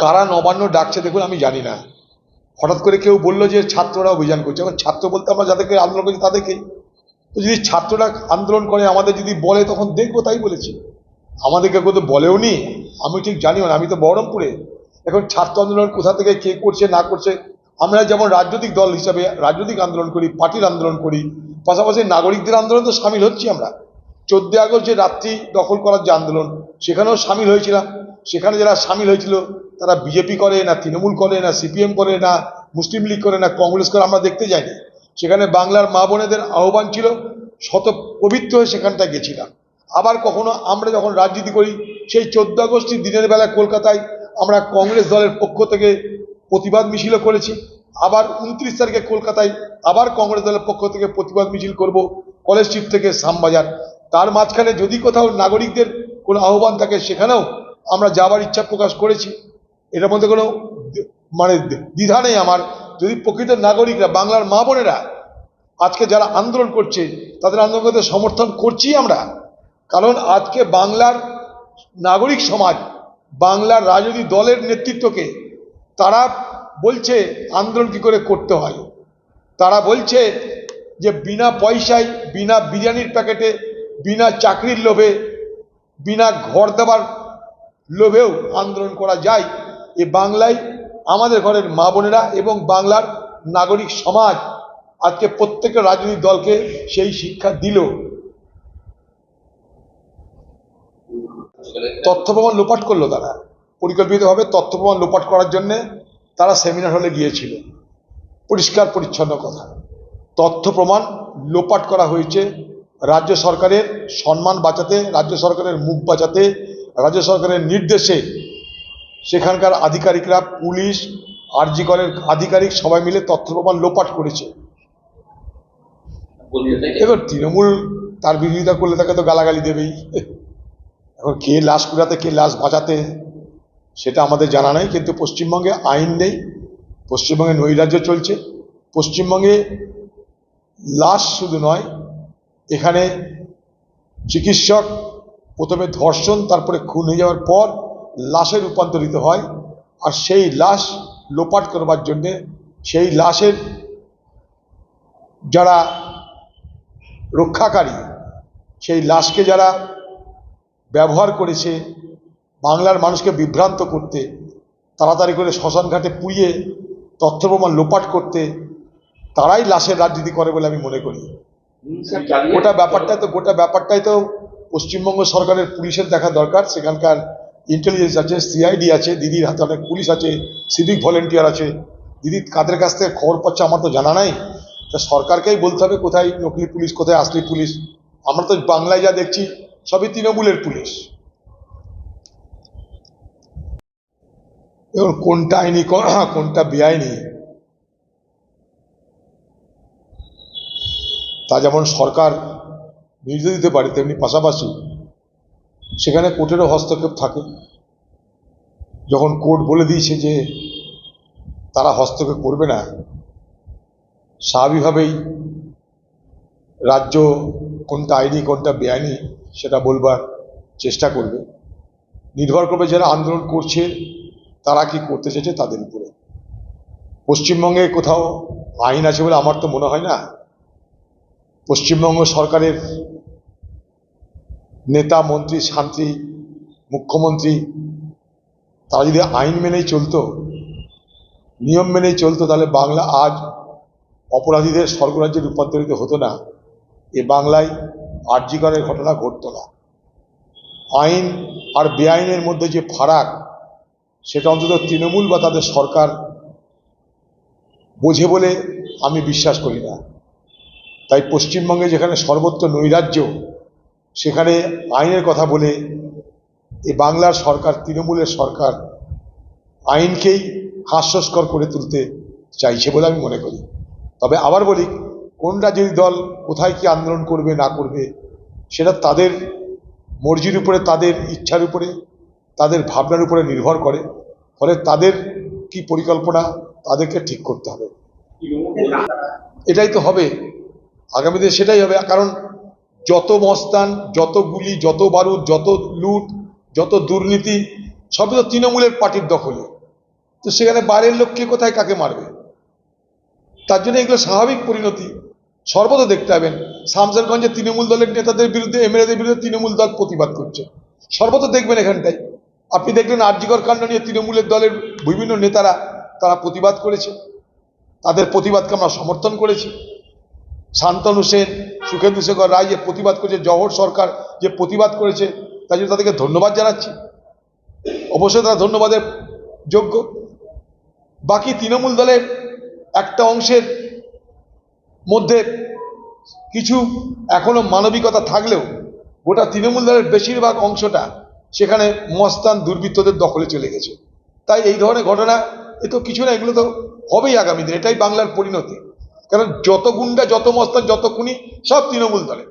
কারা নবান্ন ডাকছে দেখুন, আমি জানি না। হঠাৎ করে কেউ বলল যে ছাত্ররা অভিযান করছে। এখন ছাত্র বলতে আমরা যাদেরকে আন্দোলন করছি তাদেরকে তো যদি ছাত্ররা আন্দোলন করে, আমাদের যদি বলে, তখন দেখব তাই বলেছি। আমাদেরকে কেউ তো বলেও নি। আমি ঠিক জানিও না, আমি তো বহরমপুরে। এখন ছাত্র আন্দোলন কোথা থেকে কে করছে, না করছে? আমরা যেমন রাজনৈতিক দল হিসাবে রাজনৈতিক আন্দোলন করি, পার্টির আন্দোলন করি, পাশাপাশি নাগরিকদের আন্দোলন তো সামিল হচ্ছি আমরা। চোদ্দই আগস্ট যে রাত্রি দখল করার যে আন্দোলন, সেখানেও সামিল হয়েছিলাম। সেখানে যারা সামিল হয়েছিল, তারা বিজেপি করে না, তৃণমূল করে না, সিপিএম করে না, মুসলিম লীগ করে না, কংগ্রেস করে, আমরা দেখতে যাইনি। সেখানে বাংলার মা বোনেদের আহ্বান ছিল, শত পবিত্র হয়ে সেখানটায় গেছিলাম। আবার কখনো আমরা যখন রাজনীতি করি, সেই চোদ্দ আগস্টের দিনের বেলা কলকাতায় আমরা কংগ্রেস দলের পক্ষ থেকে প্রতিবাদ মিছিলও করেছি। আবার উনত্রিশ তারিখে কলকাতায় আবার কংগ্রেস দলের পক্ষ থেকে প্রতিবাদ মিছিল করব, কলেজ স্ট্রিট থেকে শ্যামবাজার। তার মাঝখানে যদি কোথাও নাগরিকদের কোনো আহ্বান থাকে, সেখানেও আমরা যাবার ইচ্ছা প্রকাশ করেছি। এটার মধ্যে কোনো মানে দ্বিধা নেই আমার। যদি প্রকৃত নাগরিকরা, বাংলার মা বোনেরা আজকে যারা আন্দোলন করছে, তাদের আন্দোলনকে সমর্থন করছি আমরা। কারণ আজকে বাংলার নাগরিক সমাজ, বাংলার রাজনৈতিক দলের নেতৃত্বকে তারা বলছে আন্দোলন কী করে করতে হয়। তারা বলছে যে বিনা পয়সায়, বিনা বিরিয়ানির প্যাকেটে বিনা চাকরির লোভে, বিনা ঘর দেবার লোভেও আন্দোলন করা যায়, এ বাংলায় আমাদের ঘরের মা বোনেরা এবং বাংলার নাগরিক সমাজ আজকে প্রত্যেকটা রাজনৈতিক দলকে সেই শিক্ষা দিল। তথ্য প্রমাণ লোপাট করল তারা। পরিকল্পিতভাবে তথ্য প্রমাণ লোপাট করার জন্যে তারা সেমিনার হলে গিয়েছিল। পরিষ্কার পরিচ্ছন্ন কথা। তথ্য প্রমাণ লোপাট করা হয়েছে রাজ্য সরকারের সম্মান বাঁচাতে রাজ্য সরকারের মুখ বাঁচাতে রাজ্য সরকারের নির্দেশে সেখানকার আধিকারিকরা পুলিশ আরজি করের আধিকারিক সবাই মিলে তথ্য প্রমাণ লোপাট করেছে। এবার তৃণমূল তার বিরোধিতা করলে তাকে তো গালাগালি দেবেই। এখন কে লাশ কুড়াতে কে লাশ বাঁচাতে সেটা আমাদের জানা নেই কিন্তু পশ্চিমবঙ্গে আইন নেই পশ্চিমবঙ্গে নৈরাজ্য চলছে পশ্চিমবঙ্গে লাশ শুধু নয় এখানে চিকিৎসক প্রথমে ধর্ষণ, তারপরে খুন হয়ে যাওয়ার পর লাশে রূপান্তরিত হয় আর সেই লাশ লোপাট করবার জন্যে সেই লাশের যারা রক্ষাকারী, সেই লাশকে যারা ব্যবহার করেছে, বাংলার মানুষকে বিভ্রান্ত করতে, তাড়াতাড়ি করে শ্মশান ঘাটে পুড়িয়ে তথ্য প্রমাণ লোপাট করতে, তারাই লাশের রাজনীতি করে বলে আমি মনে করি। গোটা ব্যাপারটাই তো গোটা ব্যাপারটাই তো পশ্চিমবঙ্গ সরকারের পুলিশের দেখা দরকার। সেখানকার ইন্টেলিজেন্স আছে সিআইডি আছে, দিদির হাতে অনেক পুলিশ আছে সিভিক ভলেন্টিয়ার আছে। দিদি, কাদের কাছ থেকে খবর পাচ্ছে আমার তো জানা নাই। তা সরকারকেই বলতে হবে কোথায় নকলি পুলিশ, কোথায় আসলি পুলিশ। আমরা তো বাংলায় যা দেখছি, সবই তৃণমূলের পুলিশ। এবং কোনটা আইনি কোন- কোনটা বেআইনি তা যেমন সরকার নির্দেশ দিতে পারে, তেমনি পাশাপাশি সেখানে কোর্টেরও হস্তক্ষেপ থাকে। যখন কোর্ট বলে দিয়েছে যে তারা হস্তক্ষেপ করবে না, স্বাভাবিকভাবেই রাজ্য কোনটা আইনি, কোনটা বেআইনি সেটা বলবার চেষ্টা করবে। নির্ভর করবে যারা আন্দোলন করছে, তারা কি করতে চাইছে তাদের উপরে। পশ্চিমবঙ্গে কোথাও আইন আছে বলে আমার তো মনে হয় না। পশ্চিমবঙ্গ সরকারের নেতা, মন্ত্রী, শান্তি, মুখ্যমন্ত্রী, তারা যদি আইন মেনেই চলতো, নিয়ম মেনেই চলতো, তাহলে বাংলা আজ অপরাধীদের স্বর্গরাজ্যে রূপান্তরিত হতো না। এ বাংলায় আর্যিকরের ঘটনা ঘটতো না। আইন আর বেআইনের মধ্যে যে ফারাক, সেটা অন্তত তৃণমূল বা তাদের সরকার বোঝে বলে আমি বিশ্বাস করি না। তাই পশ্চিমবঙ্গে যেখানে সর্বত্র নৈরাজ্য, সেখানে আইনের কথা বলে এ বাংলার সরকার, তৃণমূলের সরকার আইনকেই হাস্যস্কর করে তুলতে চাইছে বলে আমি মনে করি। তবে আবার বলি, কোন রাজনৈতিক দল কোথায় কি আন্দোলন করবে, না করবে, সেটা তাদের মর্জির উপরে, তাদের ইচ্ছার উপরে, তাদের ভাবনার উপরে নির্ভর করে। ফলে তাদের কি পরিকল্পনা, তাদেরকে ঠিক করতে হবে। এটাই তো হবে। আগামী দিনে সেটাই হবে। কারণ যত মস্তান, যত গুলি, যত বারুদ, যত লুট, যত দুর্নীতি, সবই তো তৃণমূলের পার্টির দখলে। তো সেখানে বাইরের লোক কে কোথায় কাকে মারবে? তার জন্য এগুলো স্বাভাবিক পরিণতি। সর্বদা দেখতে পাবেন, শামসারগঞ্জে তৃণমূল দলের নেতাদের বিরুদ্ধে, এমএলএদের বিরুদ্ধে তৃণমূল দল প্রতিবাদ করছে। সর্বদা দেখবেন এখানটায়। আপনি দেখবেন আরজিকর কাণ্ড নিয়ে তৃণমূলের দলের বিভিন্ন নেতারা, তারা প্রতিবাদ করেছে। তাদের প্রতিবাদকে আমরা সমর্থন করেছি। শান্তনু সেন, সুখেন্দু শেখর রায় যে প্রতিবাদ করেছে, জওহর সরকার যে প্রতিবাদ করেছে তাই জন্য তাদেরকে ধন্যবাদ জানাচ্ছি। অবশ্যই তারা ধন্যবাদের যোগ্য। বাকি তৃণমূল দলের একটা অংশের মধ্যে কিছু এখনও মানবিকতা থাকলেও গোটা তৃণমূল দলের বেশিরভাগ অংশটা সেখানে মস্তান দুর্বৃত্তদের দখলে চলে গেছে। তাই এই ধরনের ঘটনা, এ তো কিছু না, এগুলো তো হবেই আগামী দিন, এটাই বাংলার পরিণতি। কারণ যত গুন্ডা যত মস্তান যত খুনি সব তৃণমূল দলে।